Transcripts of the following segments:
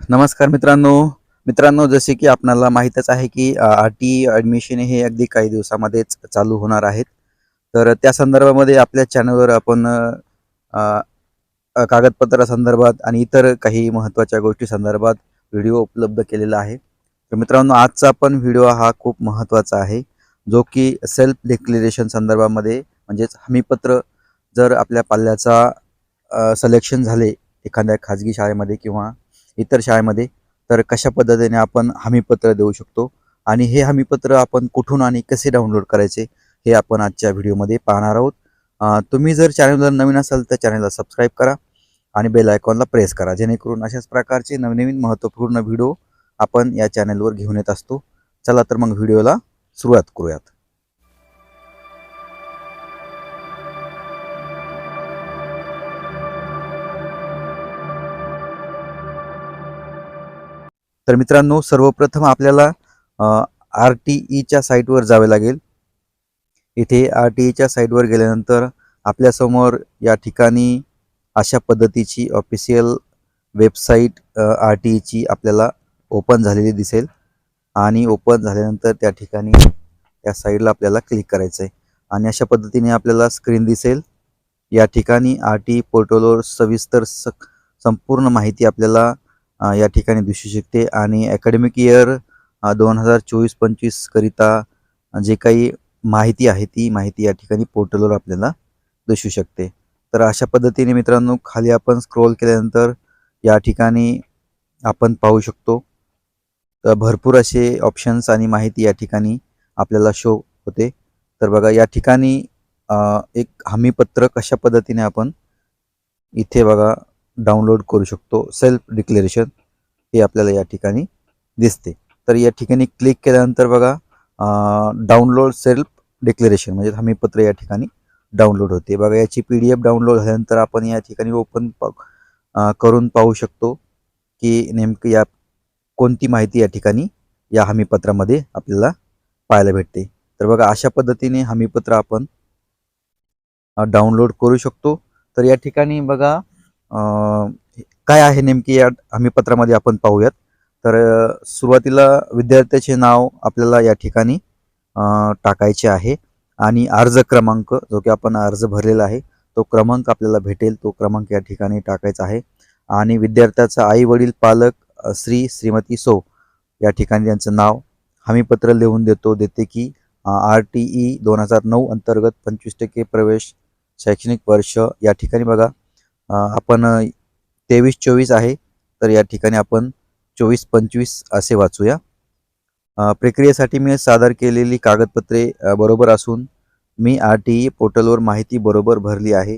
नमस्कार मित्रांनो. मित्रांनो जसे की आपणाला माहीतच आहे की आर टी ॲडमिशन हे अगदी काही दिवसामध्येच चालू होणार आहेत. तर त्या संदर्भामध्ये आपल्या चॅनलवर आपण कागदपत्रासंदर्भात आणि इतर काही महत्त्वाच्या गोष्टी संदर्भात व्हिडिओ उपलब्ध केलेला आहे. तर मित्रांनो आजचा पण व्हिडिओ हा खूप महत्त्वाचा आहे. जो की सेल्फ डिक्लेरेशन संदर्भामध्ये म्हणजेच हमीपत्र जर आपल्या पाल्याचा सिलेक्शन झाले एखाद्या खाजगी शाळेमध्ये किंवा इतर शाळेमध्ये तर कशा पद्धतीने आपण हमीपत्र देऊ शकतो? आणि हे हमीपत्र आपण कुठून आणि कसे डाउनलोड करायचे हे आपण आजच्या व्हिडिओमध्ये पाहणार आहोत. तुम्ही जर चॅनलवर नवीन असाल तर चॅनलला सबस्क्राईब करा आणि बेल आयकॉनला प्रेस करा जेणेकरून अशाच प्रकारचे नवनवीन महत्त्वपूर्ण व्हिडिओ आपण या चॅनलवर घेऊन येत असतो. चला तर मग व्हिडिओला सुरुवात करूयात. तर मित्रांनो सर्वप्रथम आपल्याला आर टी ईच्या साईटवर जावे लागेल. इथे आर टी ईच्या साईटवर गेल्यानंतर आपल्यासमोर या ठिकाणी अशा पद्धतीची ऑफिशियल वेबसाईट आर टी ईची आपल्याला ओपन झालेली दिसेल. आणि ओपन झाल्यानंतर त्या ठिकाणी त्या साईडला आपल्याला क्लिक करायचं आहे आणि अशा पद्धतीने आपल्याला स्क्रीन दिसेल. या ठिकाणी आर टी पोर्टलवर सविस्तर स संपूर्ण माहिती आपल्याला या ठिकाणी दिसू शकते. आणि अकॅडमिक इयर दोन हजार चोवीस पंचवीसकरिता जे काही माहिती आहे ती माहिती या ठिकाणी पोर्टलवर आपल्याला दिसू शकते. तर अशा पद्धतीने मित्रांनो खाली आपण स्क्रोल केल्यानंतर या ठिकाणी आपण पाहू शकतो. तर भरपूर असे ऑप्शन्स आणि माहिती या ठिकाणी आपल्याला शो होते. तर बघा या ठिकाणी एक हमीपत्र कशा पद्धतीने आपण इथे बघा डाउनलोड करू शकतो. सेल्फ डिक्लेरेशन हे आपल्याला या ठिकाणी दिसते. तर या ठिकाणी क्लिक केल्यानंतर बघा डाउनलोड सेल्फ डिक्लेरेशन म्हणजे हमीपत्र या ठिकाणी डाउनलोड होते. बघा याची पी डी एफ डाउनलोड झाल्यानंतर आपण या ठिकाणी ओपन करून पाहू शकतो की नेमकं या कोणती माहिती या ठिकाणी या हमीपत्रामध्ये आपल्याला पाहायला भेटते. तर बघा अशा पद्धतीने हमीपत्र आपण डाउनलोड करू शकतो. तर या ठिकाणी बघा काय आहे नेमकी या हमीपत्रामध्ये आपण पाहूयात. तर सुरुवातीला विद्यार्थ्याचे नाव आपल्याला या ठिकाणी टाकायचे आहे. आणि अर्ज क्रमांक जो की आपण अर्ज भरलेला आहे तो क्रमांक आपल्याला भेटेल तो क्रमांक या ठिकाणी टाकायचा आहे. आणि विद्यार्थ्याचा आई वडील पालक श्री श्रीमती सो या ठिकाणी त्यांचं नाव हमीपत्र लिहून देतो देते की आर टी ई दोन हजार नऊ अंतर्गत पंचवीस टक्के प्रवेश शैक्षणिक वर्ष या ठिकाणी बघा. आपण तेवीस चोवीस आहे तर या ठिकाणी आपण चोवीस पंचवीस असे वाचूया. प्रक्रियेसाठी मी सादर केलेली कागदपत्रे बरोबर असून मी आर टी ई पोर्टलवर माहिती बरोबर भरली आहे.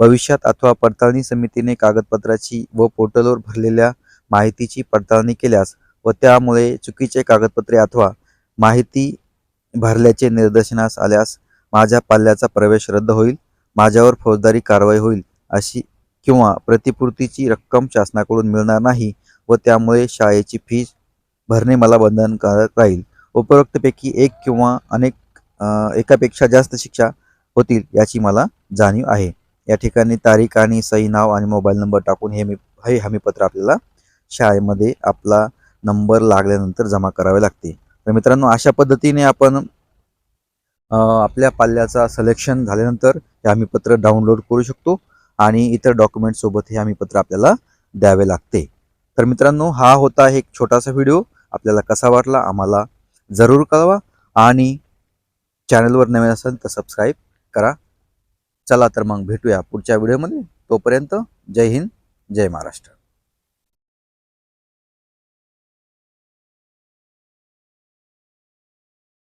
भविष्यात अथवा पडताळणी समितीने कागदपत्राची व पोर्टलवर भरलेल्या माहितीची पडताळणी केल्यास व त्यामुळे चुकीचे कागदपत्रे अथवा माहिती भरल्याचे निदर्शनास आल्यास माझ्या पाल्याचा प्रवेश रद्द होईल माझ्यावर फौजदारी कारवाई होईल अशी किंवा प्रतिपूर्तीची रक्कम शासनाकडून मिळणार नाही व त्यामुळे शाळेची फी भरणे मला बंधनकारक राहील. उपरोक्तपैकी एक किंवा अनेक एकापेक्षा जास्त शिक्षा होतील याची मला जाणीव आहे. या ठिकाणी तारीख आणि सही नाव आणि मोबाईल नंबर टाकून हे मी हे हमीपत्र आपल्याला शाळेमध्ये आपला नंबर लागल्यानंतर जमा करावे लागते. तर मित्रांनो अशा पद्धतीने आपण आपल्या पाल्याचा सलेक्शन झाल्यानंतर हे हमीपत्र डाउनलोड करू शकतो. आणि इतर डॉक्युमेंटसोबत हे हे हमीपत्र आपल्याला द्यावे लागते. तर मित्रांनो हा होता एक छोटासा व्हिडिओ आपल्याला कसा वाटला आम्हाला जरूर कळवा आणि चॅनलवर नवीन असेल तर सबस्क्राईब करा. चला तर मग भेटूया पुढच्या व्हिडिओमध्ये तोपर्यंत जय हिंद जय महाराष्ट्र.